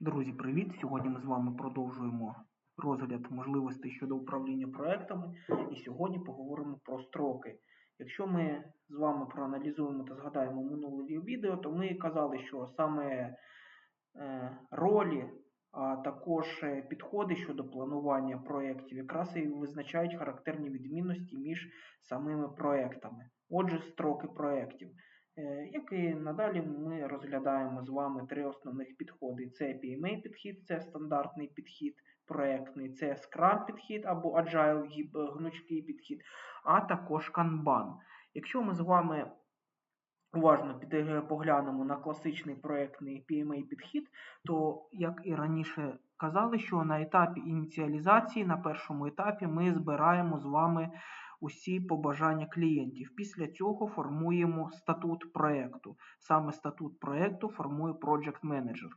Друзі, привіт! Сьогодні ми з вами продовжуємо розгляд можливостей щодо управління проектами. І сьогодні поговоримо про строки. Якщо ми з вами проаналізуємо та згадаємо минуле відео, то ми казали, що саме е, ролі, а також е, підходи щодо планування проєктів якраз і визначають характерні відмінності між самими проектами. Отже, строки проєктів. Е, як і надалі ми розглядаємо з вами три основних підходи. Це PMA підхід, це стандартний підхід проектний, це Scrum підхід або Agile гнучкий підхід, а також Kanban. Якщо ми з вами уважно поглянемо на класичний проектний PMA підхід, то, як і раніше казали, що на етапі ініціалізації, на першому етапі, ми збираємо з вами усі побажання клієнтів. Після цього формуємо статут проєкту. Саме статут проєкту формує Project Manager.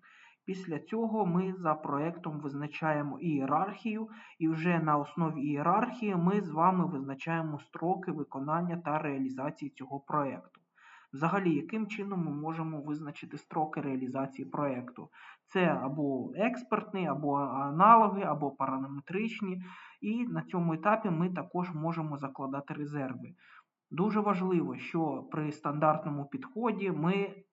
Після цього ми за проєктом визначаємо ієрархію, і вже на основі ієрархії ми з вами визначаємо строки виконання та реалізації цього проєкту. Взагалі, яким чином ми можемо визначити строки реалізації проєкту? Це або експертні, або аналоги, або параметричні. І на цьому етапі ми також можемо закладати резерви. Дуже важливо, що при стандартному підході ми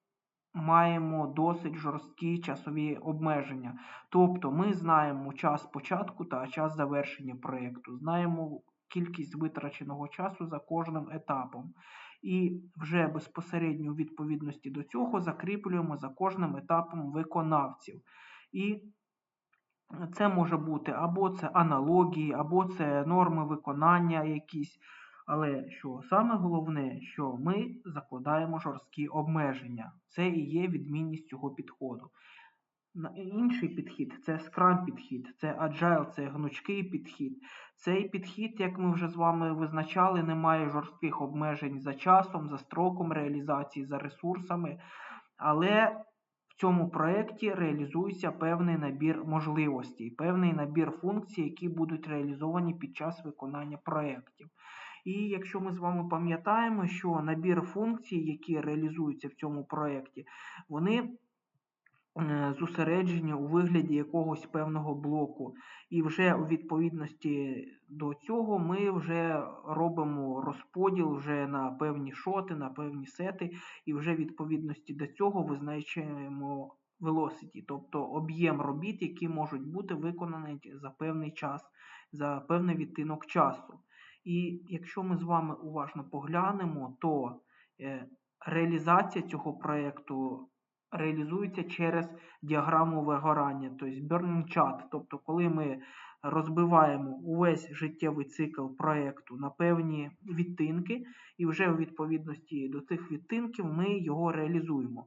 маємо досить жорсткі часові обмеження. Тобто ми знаємо час початку та час завершення проєкту, знаємо кількість витраченого часу за кожним етапом. І вже безпосередньо у відповідності до цього закріплюємо за кожним етапом виконавців. І це може бути або це аналогії, або це норми виконання якісь. Але що саме головне, що ми закладаємо жорсткі обмеження. Це і є відмінність цього підходу. Інший підхід це Scrum підхід, це Agile, це гнучкий підхід. Цей підхід, як ми вже з вами визначали, не має жорстких обмежень за часом, за строком реалізації, за ресурсами. Але в цьому проєкті реалізується певний набір можливостей, певний набір функцій, які будуть реалізовані під час виконання проєктів. І якщо ми з вами пам'ятаємо, що набір функцій, які реалізуються в цьому проєкті, вони зосередження у вигляді якогось певного блоку. І вже у відповідності до цього ми вже робимо розподіл вже на певні шоти, на певні сети, і вже в відповідності до цього визначаємо velocity, тобто об'єм робіт, які можуть бути виконані за певний час, за певний відтинок часу. І якщо ми з вами уважно поглянемо, то е, реалізація цього проєкту реалізується через діаграму вигорання, тобто burning chart. Тобто, коли ми розбиваємо увесь життєвий цикл проєкту на певні відтинки, і вже у відповідності до цих відтинків ми його реалізуємо.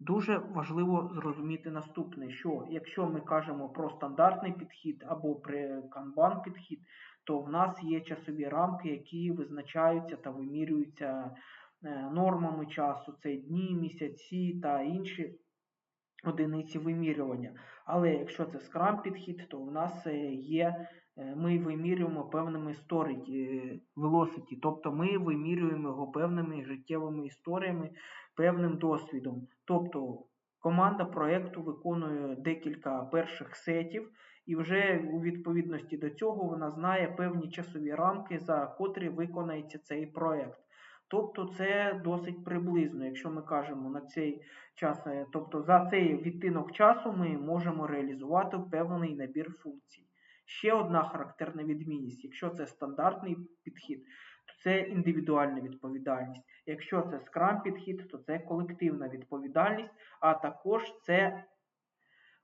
Дуже важливо зрозуміти наступне, що якщо ми кажемо про стандартний підхід або про канбан підхід, то в нас є часові рамки, які визначаються та вимірюються нормами часу, це дні, місяці та інші одиниці вимірювання. Але якщо це Scrum підхід, то в нас е, є, е, ми вимірюємо певними storage velocity, тобто ми вимірюємо його певними життєвими історіями, певним досвідом. Тобто команда проєкту виконує декілька перших сетів. І вже у відповідності до цього вона знає певні часові рамки, за котрі виконається цей проєкт. Тобто це досить приблизно, якщо ми кажемо на цей час, е, тобто за цей відтинок часу ми можемо реалізувати певний набір функцій. Ще одна характерна відмінність. Якщо це стандартний підхід, то це індивідуальна відповідальність. Якщо це Scrum підхід, то це колективна відповідальність, а також це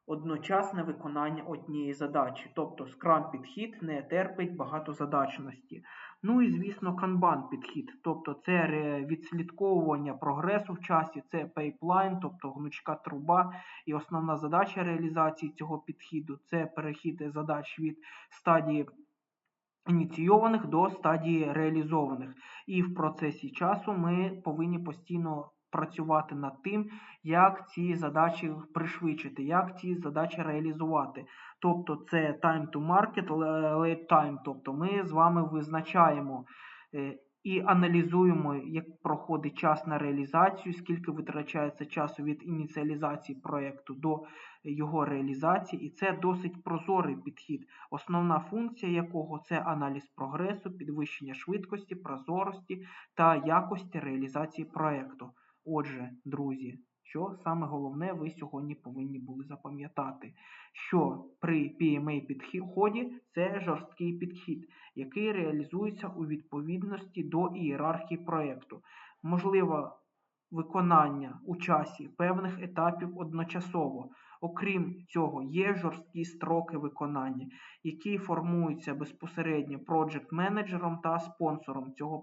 одночасне виконання однієї задачі. Тобто Scrum підхід не терпить багатозадачності. Ну і, звісно, канбан-підхід, Тобто це відслідковування прогресу в часі, це пейплайн, тобто гнучка труба. І основна задача реалізації цього підхіду це перехід задач від стадії. Ініційованих до стадії реалізованих. І в процесі часу ми повинні постійно працювати над тим, як ці задачі пришвидшити, як ці задачі реалізувати. Тобто це time to market, late time. Тобто ми з вами визначаємо е, і аналізуємо, як проходить час на реалізацію, скільки витрачається часу від ініціалізації проєкту до його реалізації, і це досить прозорий підхід, основна функція якого це аналіз прогресу, підвищення швидкості, прозорості та якості реалізації проєкту. Отже, друзі, що саме головне ви сьогодні повинні були запам'ятати, що при PMA підході це жорсткий підхід, який реалізується у відповідності до ієрархії проєкту. Можливо виконання у часі певних етапів одночасово. Окрім цього, є жорсткі строки виконання, які формуються безпосередньо проджект-менеджером та спонсором цього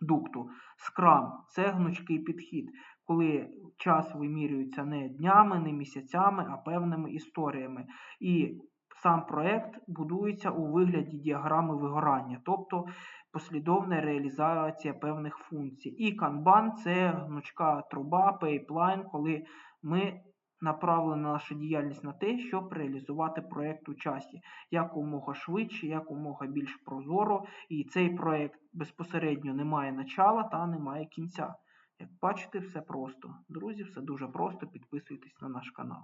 продукту. Scrum – це гнучкий підхід, коли час вимірюється не днями, не місяцями, а певними історіями. І сам проект будується у вигляді діаграми вигорання, тобто послідовна реалізація певних функцій. І Kanban – це гнучка труба, пейплайн, коли ми направлена наша діяльність на те, щоб реалізувати проєкт у часі якомога швидше, якомога більш прозоро, і цей проєкт безпосередньо не має начала та не має кінця. Як бачите, все просто. Друзі, все дуже просто. Підписуйтесь на наш канал.